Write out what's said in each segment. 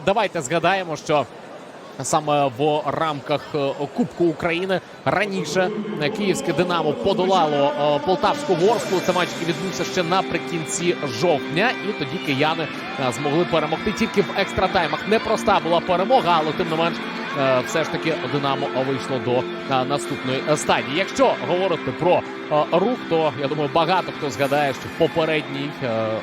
Давайте згадаємо, що саме в рамках е, Кубку України раніше е, київське Динамо подолало е, полтавську ворску. Це матч відбувся ще наприкінці жовтня, і тоді кияни змогли перемогти тільки в екстратаймах. Непроста була перемога, але тим не менш. Е, Все ж таки Динамо вийшло до е, наступної стадії. Якщо говорити про е, рух, то я думаю, багато хто згадає, що попередній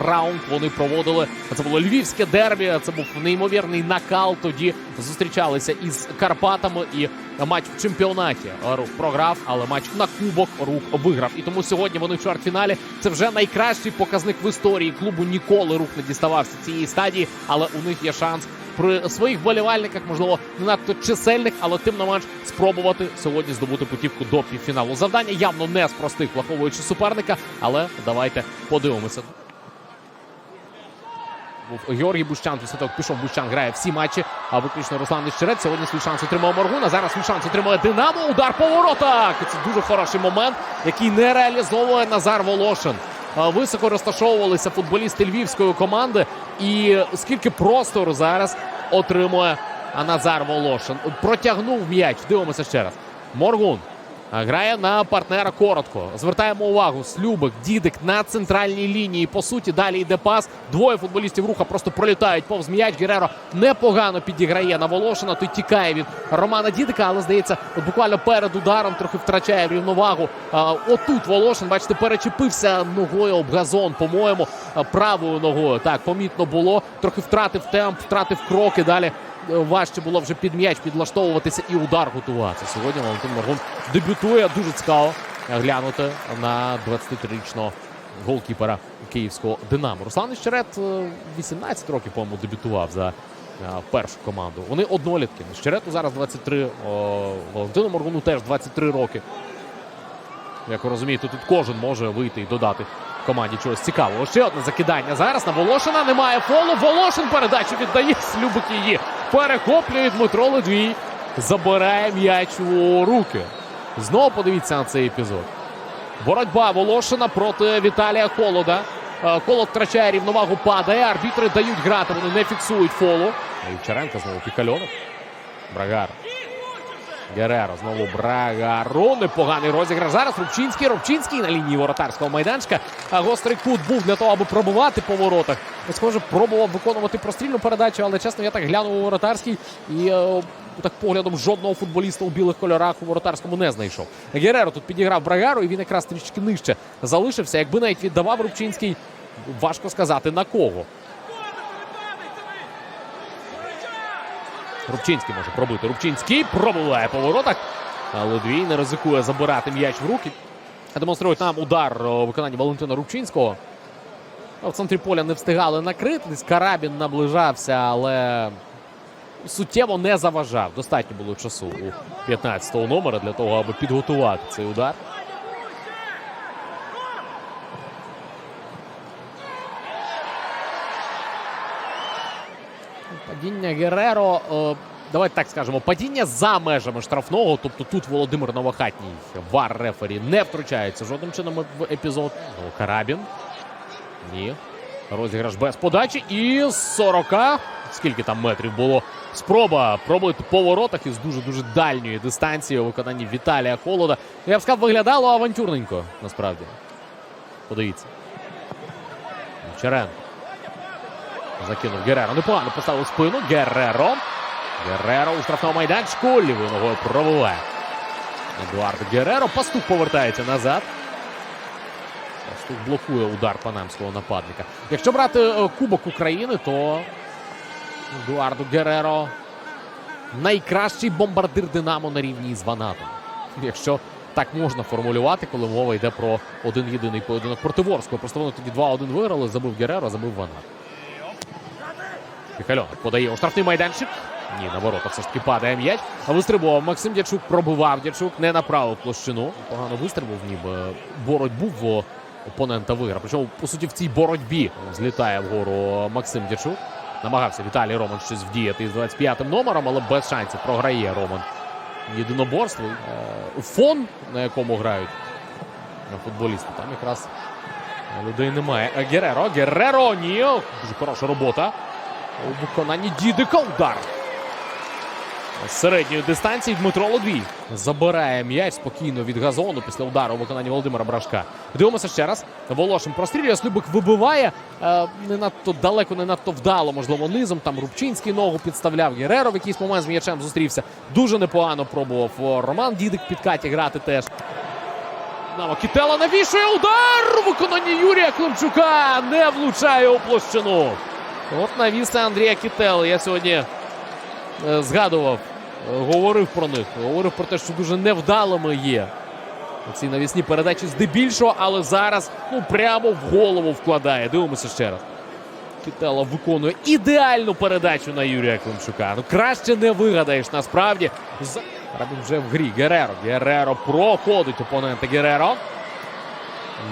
раунд вони проводили. Це було львівське дербі. Це був неймовірний накал. Тоді зустрічалися із Карпатами і матч в чемпіонаті. Рух програв, але матч на кубок рух виграв. І тому сьогодні вони в чвертьфіналі. Це вже найкращий показник в історії клубу. Ніколи рух не діставався цієї стадії, але у них є шанс при своїх вболівальниках, можливо, не надто чисельних, але тим не менш спробувати сьогодні здобути путівку до півфіналу. Завдання явно не з простих, враховуючи суперника, але давайте подивимося. Був Георгій Бущан, як пішов Бущан, грає всі матчі, а виключно Руслан Нещерет. Сьогодні свій шанс отримав Моргуна. Зараз свій шанс отримує Динамо. Удар по воротах. Це дуже хороший момент, який не реалізовує Назар Волошин. Високо розташовувалися футболісти львівської команди. І скільки простору зараз отримує Назар Волошин. Протягнув м'яч. Дивимося ще раз. Моргун. Грає на партнера коротко. Звертаємо увагу. Слюбик, дідик на центральній лінії. По суті, далі йде пас. Двоє футболістів руха просто пролітають повз м'яч. Гереро непогано підіграє на Волошина. Той тікає від Романа Дідика, але здається, от буквально перед ударом трохи втрачає рівновагу. Отут Волошин, бачите, перечепився ногою об газон, по-моєму, правою ногою. Так, помітно було. Трохи втратив темп, втратив кроки. Далі важче було вже під м'яч підлаштовуватися і удар готуватися. Сьогодні Валентин Моргун дебютує. Дуже цікаво глянути на 23-річного голкіпера київського Динамо. Руслан Іщерет е, 18 років, по-моєму, дебютував за е, першу команду. Вони однолітки. Щерету зараз 23, о, Валентину Моргуну теж 23 роки. Як ви розумієте, тут кожен може вийти і додати команді чогось цікавого. Ще одне закидання зараз на Волошина. Немає фолу. Волошин передачу віддає. Слюбик її перехоплює Дмитро Ледвій. Забирає м'яч у руки. Знову подивіться на цей епізод. Боротьба Волошина проти Віталія Холода. Е, Холод втрачає рівновагу, падає. Арбітри дають грати, вони не фіксують фолу. Івчаренко знову пікальонок. Брагар. Гереро знову Брагару. Непоганий розіграш. Зараз Рубчинський. Рубчинський на лінії воротарського майданчика. А гострий кут був для того, аби пробувати по воротах. Схоже, пробував виконувати прострільну передачу, але чесно, я так глянув у воротарський і е, так поглядом жодного футболіста у білих кольорах у воротарському не знайшов. Гереро тут підіграв Брагару, і він якраз трішки нижче залишився. Якби навіть віддавав Рубчинський, важко сказати на кого. Рубчинський може пробити. Рубчинський пробиває по воротах. Але двій не ризикує забирати м'яч в руки. Демонструють нам удар у виконанні Валентина Рубчинського. В центрі поля не встигали накрити. Карабін наближався, але суттєво не заважав. Достатньо було часу у 15-го номера для того, аби підготувати цей удар. Падіння Гереро. е, Давайте так скажемо, падіння за межами штрафного. Тобто тут Володимир Новохатній, вар рефері, не втручається жодним чином в епізод. Ну, Карабін. Ні. Розіграш без подачі. І 40. Скільки там метрів було? Спроба пробувати по воротах із дуже-дуже дальньої дистанції у виконанні Віталія Холода. Я б сказав, виглядало авантюрненько, насправді. Подивіться. Черенко. Закинув Гереро. Непогано поставив спину. Гереро. Гереро у штрафному майданчику. Лівою ногою пробиває. Едуард Гереро. Пастух повертається назад. Пастух блокує удар панамського нападника. Якщо брати е, Кубок України, то Едуарду Гереро найкращий бомбардир Динамо на рівні з Ванатом. Якщо так можна формулювати, коли мова йде про один єдиний поєдинок проти Ворського. Просто вони тоді 2-1 виграли, забив Гереро, забив Ванат. Михальонок подає у штрафний майданчик. Ні, на ворота все ж таки падає м'яч. А вистрибував Максим Дячук, пробивав Дячук, не направив площину. Погано вистрибував, ніби боротьбу в опонента виграв. Причому, по суті, в цій боротьбі злітає вгору Максим Дячук. Намагався Віталій Роман щось вдіяти із 25-м номером, але без шансів програє Роман єдиноборство. Е, Фон, на якому грають футболісти, там якраз людей немає. Е, Гереро, Гереро, ні. Дуже хороша робота. У виконанні Дідика удар. Середньої дистанції Дмитро Лодвій забирає м'яч спокійно від газону після удару у виконанні Володимира Брашка. Дивимося ще раз. Волошин прострілює. Слюбик вибиває. Е, не надто далеко, не надто вдало, можливо, низом. Там Рубчинський ногу підставляв. Гереро в якийсь момент з м'ячем зустрівся. Дуже непогано пробував Роман Дідик в підкаті грати теж. Кітела навішує удар у виконанні Юрія Климчука. Не влучає у площину. От навіси Андрія Кітели. Я сьогодні е, згадував, е, говорив про них. Говорив про те, що дуже невдалими є. Ці навісні передачі здебільшого, але зараз ну прямо в голову вкладає. Дивимося ще раз. Кітела виконує ідеальну передачу на Юрія Климчука. Ну краще не вигадаєш насправді. Рабін вже в грі. Гереро. Гереро проходить опонента Гереро.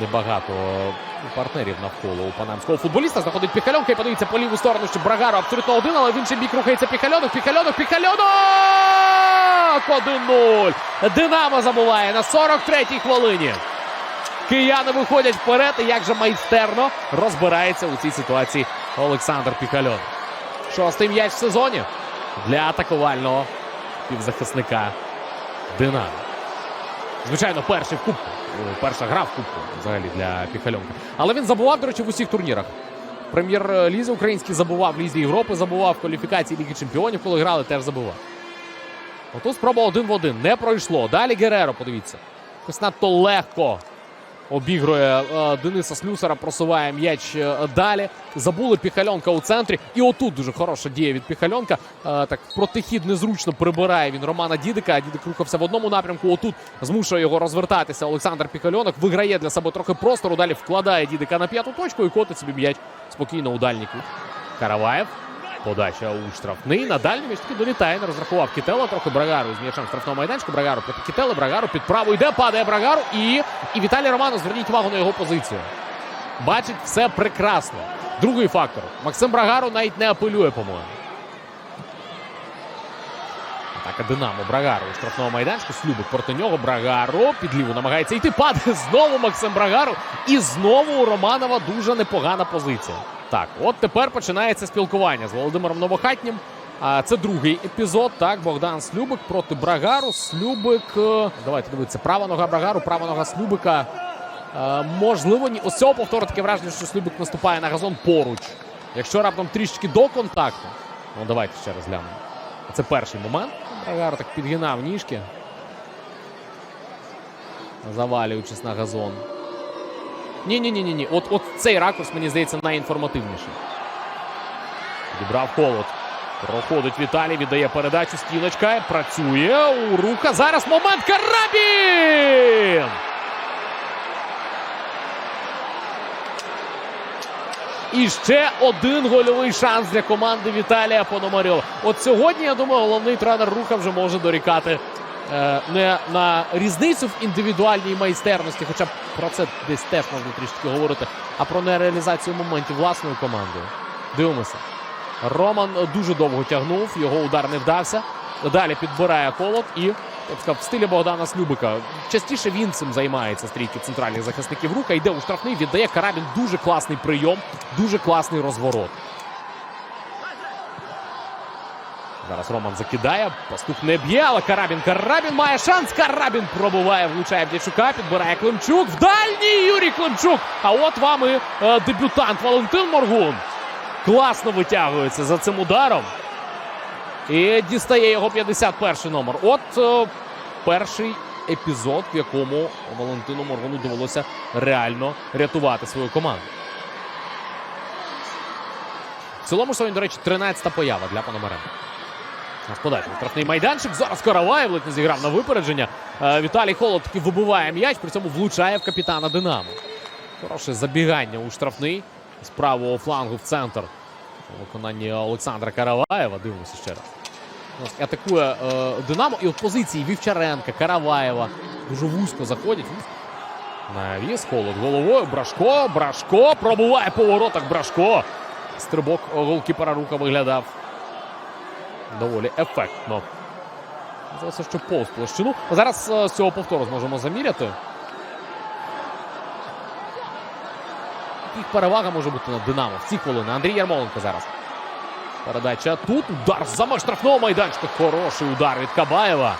Небагато партнерів навколо у панамського футболіста. Знаходить Піхальонка і подивіться по ліву сторону, що Брагаро абсолютно один, але в інший бік рухається Піхальонок. Піхальонок, Піхальонок! 1-0. Динамо забуває на 43-й хвилині. Кияни виходять вперед. І як же майстерно розбирається у цій ситуації Олександр Піхальон. Шостий м'яч в сезоні для атакувального півзахисника Динамо. Звичайно, перший в кубку. Е, Перша гра в кубку взагалі для Піхальонка. Але він забував, до речі, в усіх турнірах. Прем'єр-лізі український забував, Лізі Європи забував, кваліфікації Ліги Чемпіонів, коли грали, теж забував. Ото спроба один в один. Не пройшло. Далі Гереро, подивіться. Якось надто легко обігрує е, Дениса Слюсара, просуває м'яч е, далі. Забули Піхальонка у центрі. І отут дуже хороша дія від Піхальонка. Е, так протихід незручно прибирає він Романа Дідика. Дідик рухався в одному напрямку. Отут змушує його розвертатися. Олександр Піхальонок виграє для себе трохи простору. Далі вкладає Дідика на п'яту точку і котить собі м'яч спокійно у дальній кут. Караваєв. Подача у штрафний. На дальній м'яч таки долітає. Не розрахував Кітела. Трохи Брагару з м'ячем в штрафному майданчику. Брагару проти Кітели. Брагару під праву йде. Падає Брагару. І, і Віталій Романов. Зверніть увагу на його позицію. Бачить все прекрасно. Другий фактор. Максим Брагару навіть не апелює, по-моєму. Атака Динамо. Брагару у штрафному майданчику. Слюбик проти нього. Брагару під ліву намагається йти. Падає знову Максим Брагару. І знову у Романова дуже непогана позиція. Так, от тепер починається спілкування з Володимиром Новохатнім. А це другий епізод. Так, Богдан Слюбик проти Брагару. Слюбик. е, Давайте дивитися. Права нога Брагару, права нога Слюбика. Е, можливо, ні. Ось цього повтору таке враження, що Слюбик наступає на газон поруч. Якщо раптом трішечки до контакту. Ну, давайте ще раз глянемо. Це перший момент. Брагар так підгинав ніжки. Завалюючись на газон. Ні, ні, ні, ні, ні. От, от цей ракурс, мені здається, найінформативніший. Підібрав холод. Проходить Віталій, віддає передачу. Стіночка. Працює у рука. Зараз момент. Карабін! І ще один гольовий шанс для команди Віталія Пономарьова. От сьогодні, я думаю, головний тренер Руха вже може дорікати не на різницю в індивідуальній майстерності, хоча б про це десь теж можна трішки говорити, а про нереалізацію моментів власною командою. Дивимося. Роман дуже довго тягнув, його удар не вдався. Далі підбирає холод і я сказав, в стилі Богдана Слюбика. Частіше він цим займається стрійки центральних захисників рука. Йде у штрафний, віддає Карабін. Дуже класний прийом, дуже класний розворот. Зараз Роман закидає. Пастух не б'є, але Карабін. Карабін має шанс. Карабін пробуває, влучає в Дячука, підбирає Климчук. В дальній Юрій Климчук. А от вам і е, дебютант Валентин Моргун. Класно витягується за цим ударом. І дістає його 51 номер. От е, перший епізод, в якому Валентину Моргуну довелося реально рятувати свою команду. В цілому сьогодні, до речі, 13-та поява для Пономаренка. Наш подальший штрафний майданчик. Зараз Караваєв ледь не зіграв на випередження. Е, Віталій Холод таки вибиває м'яч, при цьому влучає в капітана Динамо. Хороше забігання у штрафний з правого флангу в центр. У виконанні Олександра Караваєва. Дивимося ще раз. Атакує е, Динамо. І от позиції Вівчаренка, Караваєва дуже вузько заходять. Навіс, холод головою. Брашко, Брашко. Пробуває по воротах Брашко. Стрибок голкіпера рука виглядав доволі ефектно. Здається, що повз площину. Зараз е, з цього повтору зможемо заміряти. Їх перевага може бути над Динамо в ці хвилини. Андрій Ярмоленко зараз. Передача тут. Удар за штрафного майданчика. Хороший удар від Кабаєва.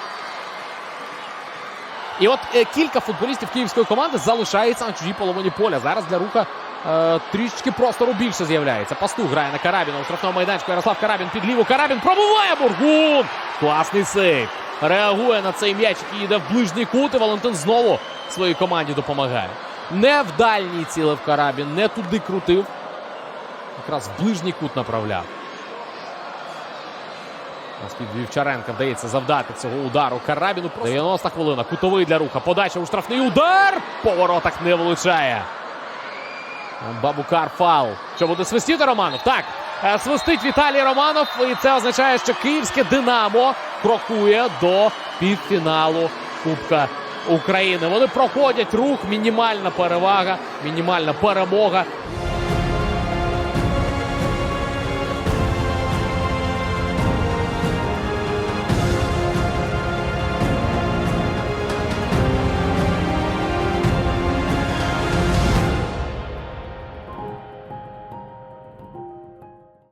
І от е, кілька футболістів київської команди залишається на чужій половині поля. Зараз для руха трішечки простору більше з'являється. Пастух грає на Карабіна у штрафному майданчику. Ярослав Карабін під ліву. Карабін пробиває Моргун. Класний сейв. Реагує на цей м'яч, який йде в ближній кут. І Валентин знову своїй команді допомагає. Не в дальній цілив Карабін, не туди крутив. Якраз в ближній кут направляв. Наскільки Вівчаренка вдається завдати цього удару Карабіну. 90 хвилина. Кутовий для руха. Подача у штрафний удар. По воротах не влучає. Бабукар фал. Що буде свистіти Романов? Так. е, Свистить Віталій Романов. І це означає, що київське Динамо крокує до півфіналу Кубка України. Вони проходять рух. Мінімальна перевага, мінімальна перемога